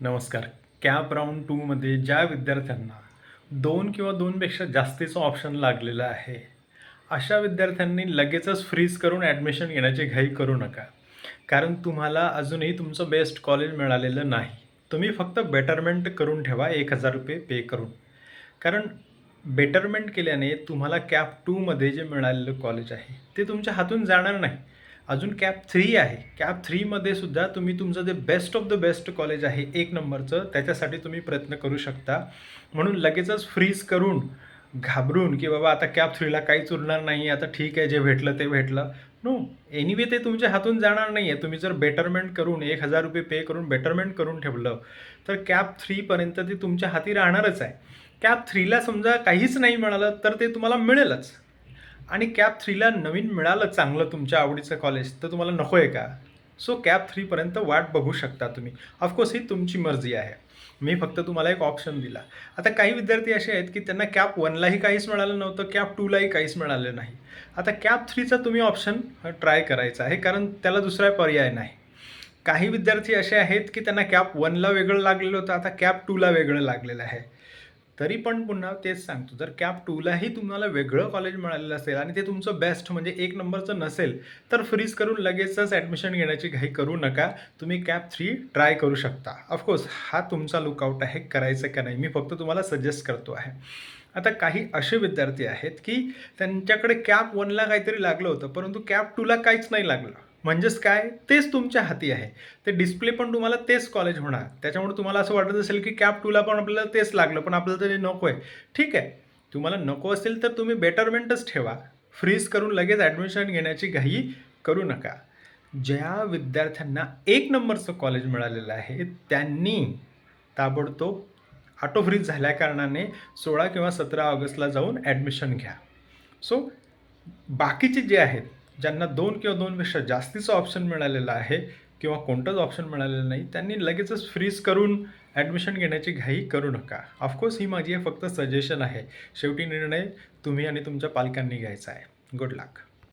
नमस्कार. Cap round टूमध्ये ज्या विद्यार्थ्यांना दोन किंवा दोनपेक्षा जास्तीचं ऑप्शन लागलेलं आहे अशा विद्यार्थ्यांनी लगेचच फ्रीज करून ॲडमिशन घेण्याची घाई करू नका. कारण तुम्हाला अजूनही तुमचं बेस्ट कॉलेज मिळालेलं नाही. तुम्ही फक्त बेटरमेंट करून ठेवा एक हजार रुपये पे करून. कारण बेटरमेंट केल्याने तुम्हाला कॅप टूमध्ये जे मिळालेलं कॉलेज आहे ते तुमच्या हातून जाणार नाही. अजून कॅप थ्री आहे. कॅप थ्रीमध्ये सुद्धा तुम्ही तुमचं जे best of the best college आहे एक नंबरचं त्याच्यासाठी तुम्ही प्रयत्न करू शकता. म्हणून लगेचच फ्रीज करून घाबरून की बाबा आता कॅप थ्रीला काहीच उरणार नाही आता ठीक आहे जे भेटलं ते भेटलं. नो एनिवे ते तुमच्या हातून जाणार नाही आहे तुम्ही जर बेटरमेंट करून एक हजार रुपये पे करून बेटरमेंट करून ठेवलं तर कॅप थ्रीपर्यंत ते तुमच्या हाती राहणारच आहे. कॅप थ्रीला समजा काहीच नाही मिळालं तर ते तुम्हाला मिळेलच. आणि कॅप थ्रीला नवीन मिळालं चांगलं तुमच्या आवडीचं कॉलेज तर तुम्हाला नको आहे का? सो कॅप थ्रीपर्यंत वाट बघू शकता तुम्ही. ऑफकोर्स ही तुमची मर्जी आहे. मी फक्त तुम्हाला एक ऑप्शन दिला. आता काही विद्यार्थी असे आहेत की त्यांना कॅप वनलाही काहीच मिळालं नव्हतं कॅप टूलाही काहीच मिळालं नाही. आता कॅप थ्रीचा तुम्ही ऑप्शन ट्राय करायचा आहे कारण त्याला दुसरा पर्याय नाही. काही विद्यार्थी असे आहेत की त्यांना कॅप वनला वेगळं लागलेलं होतं आता कॅप टूला वेगळं लागलेलं आहे. तरी पण पुन्हा तेच सांगतो. जर कॅप टूलाही तुम्हाला वेगळं कॉलेज मिळालेलं असेल आणि ते तुमचं बेस्ट म्हणजे एक नंबरचं नसेल तर फ्रीज करून लगेचच ॲडमिशन घेण्याची घाई करू नका. तुम्ही कॅप थ्री ट्राय करू शकता. ऑफकोर्स हा तुमचा लुकआउट आहे करायचं का नाही मी फक्त तुम्हाला सजेस्ट करतो आहे. आता काही असे विद्यार्थी आहेत की त्यांच्याकडे कॅप वनला काहीतरी लागलं होतं परंतु कॅप टूला काहीच नाही लागलं. म्हणजेच काय? तेच तुमच्या हाती आहे. ते डिस्प्ले पण तुम्हाला तेच कॉलेज होणार. त्याच्यामुळे तुम्हाला असं वाटत असेल की कॅप टूला पण आपल्याला तेच लागलं पण आपल्याला तरी नको आहे ठीक आहे. तुम्हाला नको असेल तर तुम्ही बेटरमेंटच ठेवा. फ्रीज करून लगेच ॲडमिशन घेण्याची घाई करू नका. ज्या विद्यार्थ्यांना एक नंबरचं कॉलेज मिळालेलं आहे त्यांनी ताबडतोब ऑटो फ्रीज झाल्या कारणाने सोळा किंवा सतरा ऑगस्टला जाऊन ॲडमिशन घ्या. सो बाकीचे जे आहेत ज्यांना दोन किंवा दोनपेक्षा जास्तीचं ऑप्शन मिळालेलं आहे किंवा कोणतंच ऑप्शन मिळालेलं नाही त्यांनी लगेचच फ्रीज करून ॲडमिशन घेण्याची घाई करू नका. ऑफकोर्स ही माझी फक्त सजेशन आहे. शेवटी निर्णय तुम्ही आणि तुमच्या पालकांनी घ्यायचा आहे. गुड लक